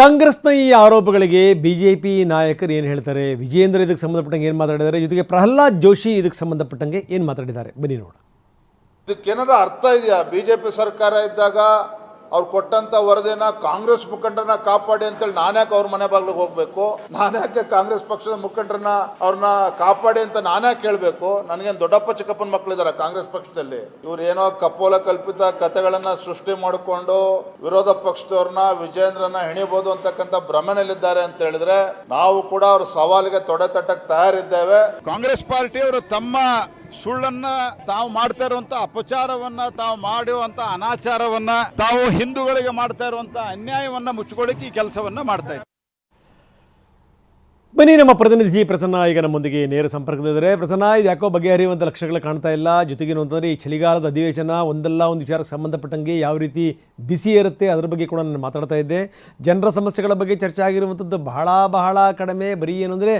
ಕಾಂಗ್ರೆಸ್ನ ಈ ಆರೋಪಗಳಿಗೆ ಬಿಜೆಪಿ ನಾಯಕರು ಏನು ಹೇಳ್ತಾರೆ? ವಿಜೇಂದ್ರ ಇದಕ್ಕೆ ಸಂಬಂಧಪಟ್ಟಂಗೆ ಏನು ಮಾತಾಡಿದ್ದಾರೆ? ಜೊತೆಗೆ ಪ್ರಹ್ಲಾದ್ ಜೋಶಿ ಇದಕ್ಕೆ ಸಂಬಂಧಪಟ್ಟಂಗೆ ಏನು ಮಾತಾಡಿದ್ದಾರೆ? ಬನ್ನಿ ನೋಡ ಇದಕ್ಕೇನಾರ ಅರ್ಥ ಇದೆಯಾ? ಬಿಜೆಪಿ ಸರ್ಕಾರ ಇದ್ದಾಗ ಅವ್ರು ಕೊಟ್ಟಂತ ವರದಿನ ಕಾಂಗ್ರೆಸ್ ಮುಖಂಡರನ್ನ ಕಾಪಾಡಿ ಅಂತೇಳಿ ನಾನ್ಯಾಕೆ ಅವ್ರ ಮನೆ ಬಾಗ್ಲಿಗೆ ಹೋಗ್ಬೇಕು? ನಾನ್ಯಾಕೆ ಕಾಂಗ್ರೆಸ್ ಪಕ್ಷದ ಮುಖಂಡರನ್ನ ಅವ್ರನ್ನ ಕಾಪಾಡಿ ಅಂತ ನಾನ್ಯಾಕೆ ಕೇಳಬೇಕು ನನಗೇನು ದೊಡ್ಡಪ್ಪ, ಚಿಕ್ಕಪ್ಪನ ಮಕ್ಕಳಿದಾರ ಕಾಂಗ್ರೆಸ್ ಪಕ್ಷದಲ್ಲಿ? ಇವ್ರು ಏನೋ ಕಪೋಲ ಕಲ್ಪಿತ ಕಥೆಗಳನ್ನ ಸೃಷ್ಟಿ ಮಾಡಿಕೊಂಡು ವಿರೋಧ ಪಕ್ಷದವ್ರನ್ನ ವಿಜೇಂದ್ರನ ಹೆಣಿಬಹುದು ಅಂತಕ್ಕಂಥ ಭ್ರಮೆನಲ್ಲಿದ್ದಾರೆ ಅಂತ ಹೇಳಿದ್ರೆ ನಾವು ಕೂಡ ಅವ್ರ ಸವಾಲಿಗೆ ತೊಡೆ ತಟ್ಟಕ್ಕೆ ತಯಾರಿದ್ದೇವೆ. ಕಾಂಗ್ರೆಸ್ ಪಾರ್ಟಿಯವರು ತಮ್ಮ ಸುಳ್ಳನ್ನ ತಾವು ಮಾಡ್ತಾ ಇರುವಂತ ಅಪಚಾರವನ್ನ, ತಾವು ಮಾಡುವಂತ ಅನಾಚಾರವನ್ನ ತಾವು ಹಿಂದೂಗಳಿಗೆ ಮಾಡ್ತಾ ಇರುವಂತ ಅನ್ಯಾಯವನ್ನ ಮುಚ್ಚಿಕೊಳ್ಳಿಕ್ಕೆ ಈ ಕೆಲಸವನ್ನ ಮಾಡ್ತಾ ಬನ್ನಿ ನಮ್ಮ ಪ್ರತಿನಿಧಿ ಪ್ರಸನ್ನ ಈಗ ನಮ್ಮೊಂದಿಗೆ ನೇರ ಸಂಪರ್ಕದಲ್ಲಿದ್ದಾರೆ. ಪ್ರಸನ್ನ ಇದು ಯಾಕೋ ಬಗೆಹರಿಯುವಂಥ ಲಕ್ಷಣಗಳು ಕಾಣ್ತಾ ಇಲ್ಲ. ಜೊತೆಗೆ ಏನು ಅಂತಂದರೆ ಈ ಚಳಿಗಾಲದ ಅಧಿವೇಶನ ಒಂದಲ್ಲ ಒಂದು ವಿಚಾರಕ್ಕೆ ಸಂಬಂಧಪಟ್ಟಂಗೆ ಯಾವ ರೀತಿ ಬಿಸಿ ಇರುತ್ತೆ ಅದರ ಬಗ್ಗೆ ಕೂಡ ನಾನು ಮಾತಾಡ್ತಾ ಇದ್ದೆ. ಜನರ ಸಮಸ್ಯೆಗಳ ಬಗ್ಗೆ ಚರ್ಚೆ ಆಗಿರುವಂಥದ್ದು ಬಹಳ ಬಹಳ ಕಡಿಮೆ. ಬರೀ ಏನು ಅಂದರೆ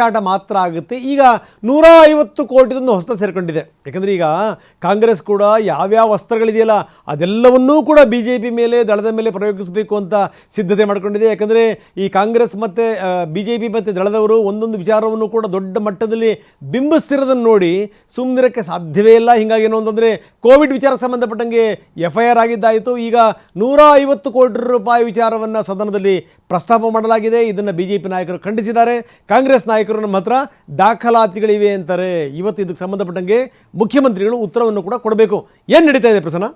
ಚಾಟ ಮಾತ್ರ ಆಗುತ್ತೆ. ಈಗ ನೂರ ಐವತ್ತು ಕೋಟಿದೊಂದು ಹೊಸ ಸೇರ್ಕೊಂಡಿದೆ. ಯಾಕಂದರೆ ಈಗ ಕಾಂಗ್ರೆಸ್ ಕೂಡ ಯಾವ್ಯಾವ ವಸ್ತ್ರಗಳಿದೆಯಲ್ಲ ಅದೆಲ್ಲವನ್ನೂ ಕೂಡ ಬಿ ಜೆ ಮೇಲೆ ದಳದ ಮೇಲೆ ಪ್ರಯೋಗಿಸಬೇಕು ಅಂತ ಸಿದ್ಧತೆ ಮಾಡ್ಕೊಂಡಿದೆ. ಯಾಕಂದರೆ ಈ ಕಾಂಗ್ರೆಸ್ ಮತ್ತು ಬಿ ಮತ್ತು ದಳದವರು ಒಂದೊಂದು ವಿಚಾರವನ್ನು ಕೂಡ ದೊಡ್ಡ ಮಟ್ಟದಲ್ಲಿ ಬಿಂಬಿಸ್ತಿರೋದನ್ನು ನೋಡಿ ಸುಮ್ಮನಿರಕ್ಕೆ ಸಾಧ್ಯವೇ ಇಲ್ಲ. ಹಿಂಗಾಗಿ ಏನು ಅಂತಂದರೆ ಕೋವಿಡ್ ವಿಚಾರಕ್ಕೆ ಸಂಬಂಧಪಟ್ಟಂಗೆ ಎಫ್ ಐ ಆರ್ ಆಗಿದ್ದಾಯಿತು. ಈಗ ನೂರ ಐವತ್ತು ಕೋಟಿ ರೂಪಾಯಿ ವಿಚಾರವನ್ನು ಸದನದಲ್ಲಿ ಪ್ರಸ್ತಾಪ ಮಾಡಲಾಗಿದೆ. ಇದನ್ನು ಬಿ ಜೆ ಪಿ ನಾಯಕರು ಖಂಡಿಸಿದ್ದಾರೆ. ಕಾಂಗ್ರೆಸ್ ನಾಯಕರು ನಮ್ಮ ಹತ್ರ ದಾಖಲಾತಿಗಳಿವೆ ಅಂತಾರೆ ಇವತ್ತು ಇದಕ್ಕೆ ಸಂಬಂಧಪಟ್ಟಂಗೆ ಮುಖ್ಯಮಂತ್ರಿಗಳು ಉತ್ತರವನ್ನು ಕೂಡ ಕೊಡಬೇಕು. ಏನು ನಡೀತಾ ಇದೆ ಪ್ರಸನ್ನ?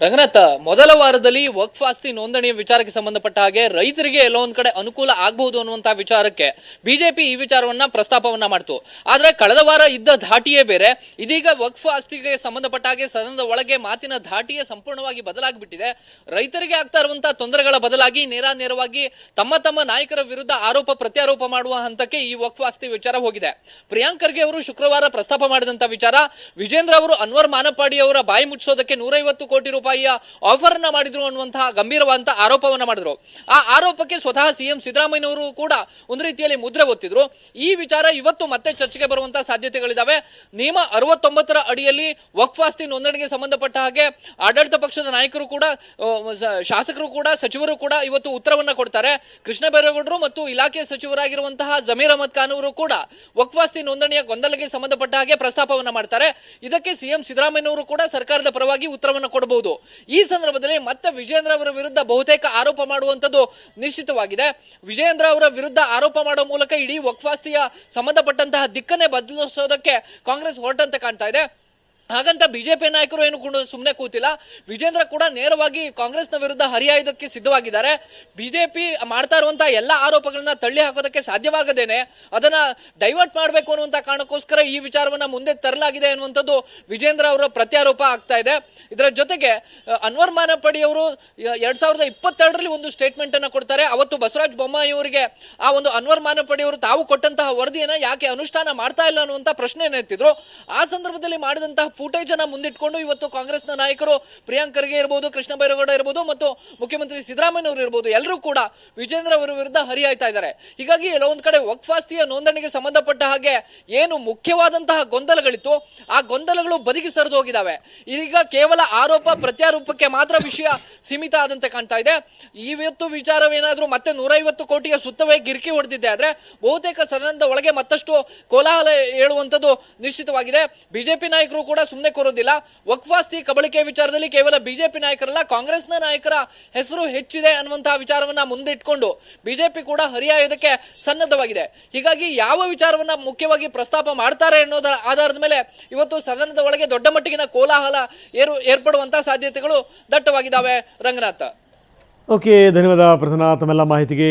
ರಂಗನಾಥ, ಮೊದಲ ವಾರದಲ್ಲಿ ವಕ್ಫ್ ಆಸ್ತಿ ನೋಂದಣಿಯ ವಿಚಾರಕ್ಕೆ ಸಂಬಂಧಪಟ್ಟ ಹಾಗೆ ರೈತರಿಗೆ ಎಲ್ಲೋ ಒಂದ್ ಕಡೆ ಅನುಕೂಲ ಆಗಬಹುದು ಅನ್ನುವಂತ ವಿಚಾರಕ್ಕೆ ಬಿಜೆಪಿ ಈ ವಿಚಾರವನ್ನ ಪ್ರಸ್ತಾಪವನ್ನ ಮಾಡ್ತು. ಆದ್ರೆ ಕಳೆದ ವಾರ ಇದ್ದ ಧಾಟಿಯೇ ಬೇರೆ. ಇದೀಗ ವಕ್ಫ್ ಆಸ್ತಿಗೆ ಸಂಬಂಧಪಟ್ಟ ಹಾಗೆ ಸದನದ ಒಳಗೆ ಮಾತಿನ ಧಾಟಿಯೇ ಸಂಪೂರ್ಣವಾಗಿ ಬದಲಾಗಿಬಿಟ್ಟಿದೆ. ರೈತರಿಗೆ ಆಗ್ತಾ ಇರುವಂತಹ ತೊಂದರೆಗಳ ಬದಲಾಗಿ ನೇರ ನೇರವಾಗಿ ತಮ್ಮ ತಮ್ಮ ನಾಯಕರ ವಿರುದ್ಧ ಆರೋಪ ಪ್ರತ್ಯಾರೋಪ ಮಾಡುವ ಹಂತಕ್ಕೆ ಈ ವಕ್ಫ್ ಆಸ್ತಿ ವಿಚಾರ ಹೋಗಿದೆ. ಪ್ರಿಯಾಂಕ್ ಖರ್ಗೆ ಅವರು ಶುಕ್ರವಾರ ಪ್ರಸ್ತಾಪ ಮಾಡಿದಂತ ವಿಚಾರ, ವಿಜೇಂದ್ರ ಅವರು ಅನ್ವರ್ ಮಾನಪಾಡಿ ಅವರ ಬಾಯಿ ಮುಚ್ಚೋದಕ್ಕೆ ನೂರೈವತ್ತು ಕೋಟಿ ರೂಪಾಯಿಯ ಆಫರ್ ಅನ್ನ ಮಾಡಿದ್ರು ಅನ್ನುವಂತಹ ಗಂಭೀರವಾದಂತಹ ಆರೋಪವನ್ನ ಮಾಡಿದ್ರು. ಆ ಆರೋಪಕ್ಕೆ ಸ್ವತಃ ಸಿಎಂ ಸಿದ್ದರಾಮಯ್ಯನವರು ಕೂಡ ಒಂದು ರೀತಿಯಲ್ಲಿ ಮುದ್ರೆ ಒತ್ತಿದ್ರು. ಈ ವಿಚಾರ ಇವತ್ತು ಮತ್ತೆ ಚರ್ಚೆಗೆ ಬರುವಂತಹ ಸಾಧ್ಯತೆಗಳಿದಾವೆ. ನಿಯಮ ಅರವತ್ತೊಂಬತ್ತರ ಅಡಿಯಲ್ಲಿ ವಕ್ಫಾಸ್ತಿ ನೋಂದಣಿಗೆ ಸಂಬಂಧಪಟ್ಟ ಹಾಗೆ ಆಡಳಿತ ಪಕ್ಷದ ನಾಯಕರು ಕೂಡ ಶಾಸಕರು ಕೂಡ, ಸಚಿವರು ಕೂಡ ಇವತ್ತು ಉತ್ತರವನ್ನ ಕೊಡ್ತಾರೆ. ಕೃಷ್ಣ ಬೈರೇಗೌಡರು ಮತ್ತು ಇಲಾಖೆ ಸಚಿವರಾಗಿರುವಂತಹ ಜಮೀರ್ ಅಹಮದ್ ಖಾನ್ ಅವರು ಕೂಡ ವಕ್ಫಾಸ್ತಿ ನೋಂದಣಿಯ ಗೊಂದಲಕ್ಕೆ ಸಂಬಂಧಪಟ್ಟ ಹಾಗೆ ಪ್ರಸ್ತಾಪವನ್ನ ಮಾಡ್ತಾರೆ. ಇದಕ್ಕೆ ಸಿಎಂ ಸಿದ್ದರಾಮಯ್ಯನವರು ಕೂಡ ಸರ್ಕಾರದ ಪರವಾಗಿ ಉತ್ತರವನ್ನ ಕೊಡಬಹುದು. ಈ ಸಂದರ್ಭದಲ್ಲಿ ಮತ್ತೆ ವಿಜೇಂದ್ರ ಅವರ ವಿರುದ್ಧ ಬಹುತೇಕ ಆರೋಪ ಮಾಡುವಂತದ್ದು ನಿಶ್ಚಿತವಾಗಿದೆ. ವಿಜೇಂದ್ರ ಅವರ ವಿರುದ್ಧ ಆರೋಪ ಮಾಡುವ ಮೂಲಕ ಇಡೀ ವಕ್ಫಾಸ್ತಿಯ ಸಂಬಂಧಪಟ್ಟಂತಹ ದಿಕ್ಕನ್ನೇ ಬದಲಿಸೋದಕ್ಕೆ ಕಾಂಗ್ರೆಸ್ ಹೊರಟಂತೆ ಕಾಣ್ತಾ ಇದೆ. ಹಾಗಂತ ಬಿಜೆಪಿ ನಾಯಕರು ಏನು ಸುಮ್ಮನೆ ಕೂತಿಲ್ಲ. ವಿಜೇಂದ್ರ ಕೂಡ ನೇರವಾಗಿ ಕಾಂಗ್ರೆಸ್ನ ವಿರುದ್ಧ ಹರಿಯಾಯುವುದಕ್ಕೆ ಸಿದ್ಧವಾಗಿದ್ದಾರೆ. ಬಿಜೆಪಿ ಮಾಡ್ತಾ ಇರುವಂತಹ ಎಲ್ಲ ಆರೋಪಗಳನ್ನ ತಳ್ಳಿ ಹಾಕೋದಕ್ಕೆ ಸಾಧ್ಯವಾಗದೇನೆ. ಅದನ್ನ ಡೈವರ್ಟ್ ಮಾಡಬೇಕು ಅನ್ನುವಂತ ಕಾರಣಕ್ಕೋಸ್ಕರ ಈ ವಿಚಾರವನ್ನ ಮುಂದೆ ತರಲಾಗಿದೆ ಅನ್ನುವಂಥದ್ದು ವಿಜೇಂದ್ರ ಅವರ ಪ್ರತ್ಯಾರೋಪ ಆಗ್ತಾ ಇದೆ. ಇದರ ಜೊತೆಗೆ ಅನ್ವರ್ ಮಾನಪಡಿ ಅವರು ಎರಡ್ ಸಾವಿರದ ಇಪ್ಪತ್ತೆರಡರಲ್ಲಿ ಒಂದು ಸ್ಟೇಟ್ಮೆಂಟ್ ಅನ್ನ ಕೊಡ್ತಾರೆ. ಅವತ್ತು ಬಸವರಾಜ ಬೊಮ್ಮಾಯಿ ಅವರಿಗೆ ಆ ಒಂದು ಅನ್ವರ್ ಮಾನಪಡಿ ಅವರು ತಾವು ಕೊಟ್ಟಂತಹ ವರದಿಯನ್ನ ಯಾಕೆ ಅನುಷ್ಠಾನ ಮಾಡ್ತಾ ಇಲ್ಲ ಅನ್ನುವಂತ ಪ್ರಶ್ನೆಯನ್ನು ಎತ್ತಿದ್ರು. ಆ ಸಂದರ್ಭದಲ್ಲಿ ಮಾಡಿದಂತಹ ಫುಟೇಜ್ ಅನ್ನ ಮುಂದಿಟ್ಕೊಂಡು ಇವತ್ತು ಕಾಂಗ್ರೆಸ್ನ ನಾಯಕರು ಪ್ರಿಯಾಂಕ್ ಖರ್ಗೆ ಇರ್ಬೋದು, ಕೃಷ್ಣ ಬೈರೇಗೌಡ ಇರ್ಬೋದು ಮತ್ತು ಮುಖ್ಯಮಂತ್ರಿ ಸಿದ್ದರಾಮಯ್ಯ ಅವರು ಇರ್ಬೋದು ಎಲ್ಲರೂ ಕೂಡ ವಿಜೇಂದ್ರ ಅವರ ವಿರುದ್ಧ ಹರಿಯಾಯ್ತಾ ಇದ್ದಾರೆ. ಹೀಗಾಗಿ ಕೆಲವೊಂದು ಕಡೆ ವಕ್ಫಾಸ್ತಿಯ ನೋಂದಣಿಗೆ ಸಂಬಂಧಪಟ್ಟ ಹಾಗೆ ಏನು ಮುಖ್ಯವಾದಂತಹ ಗೊಂದಲಗಳಿತ್ತು, ಆ ಗೊಂದಲಗಳು ಬದಿಗೆ ಸರಿದು ಹೋಗಿದ್ದಾವೆ. ಈಗ ಕೇವಲ ಆರೋಪ ಪ್ರತ್ಯಾರೋಪಕ್ಕೆ ಮಾತ್ರ ವಿಷಯ ಸೀಮಿತ ಆದಂತೆ ಕಾಣ್ತಾ ಇದೆ. ಇವತ್ತು ವಿಚಾರವೇನಾದ್ರೂ ಮತ್ತೆ ನೂರೈವತ್ತು ಕೋಟಿಯ ಸುತ್ತವೇ ಗಿರಿಕಿ ಹೊಡೆದಿದ್ದೆ ಆದ್ರೆ ಬಹುತೇಕ ಸದನದ ಒಳಗೆ ಮತ್ತಷ್ಟು ಕೋಲಾಹಲ ಹೇಳುವಂತದ್ದು ನಿಶ್ಚಿತವಾಗಿದೆ. ಬಿಜೆಪಿ ನಾಯಕರು ಕೂಡ ಸುಮ್ಮನೆ ಕೊರೋದಿಲ್ಲ. ವಕ್ಫಾಸ್ತಿ ಕಬಳಿಕೆ ವಿಚಾರದಲ್ಲಿ ಕೇವಲ ಬಿಜೆಪಿ ನಾಯಕರಲ್ಲ, ಕಾಂಗ್ರೆಸ್ನ ನಾಯಕರ ಹೆಸರು ಹೆಚ್ಚಿದೆ ಅನ್ನುವಂತಹ ವಿಚಾರವನ್ನ ಮುಂದಿಟ್ಕೊಂಡು ಬಿಜೆಪಿ ಕೂಡ ಹರಿಯಾಯೋದಕ್ಕೆ ಸನ್ನದ್ಧವಾಗಿದೆ. ಹೀಗಾಗಿ ಯಾವ ವಿಚಾರವನ್ನ ಮುಖ್ಯವಾಗಿ ಪ್ರಸ್ತಾಪ ಮಾಡ್ತಾರೆ ಅನ್ನೋದರ ಆಧಾರದ ಮೇಲೆ ಇವತ್ತು ಸದನದ ಒಳಗೆ ದೊಡ್ಡ ಮಟ್ಟಿಗಿನ ಕೋಲಾಹಲ ಏರು ಏರ್ಪಡುವಂತಹ ಸಾಧ್ಯತೆಗಳು ದಟ್ಟವಾಗಿದ್ದಾವೆ. ರಂಗನಾಥ್. ಓಕೆ, ಧನ್ಯವಾದ ಪ್ರಸನ್ನ ತಮ್ಮೆಲ್ಲ ಮಾಹಿತಿಗೆ.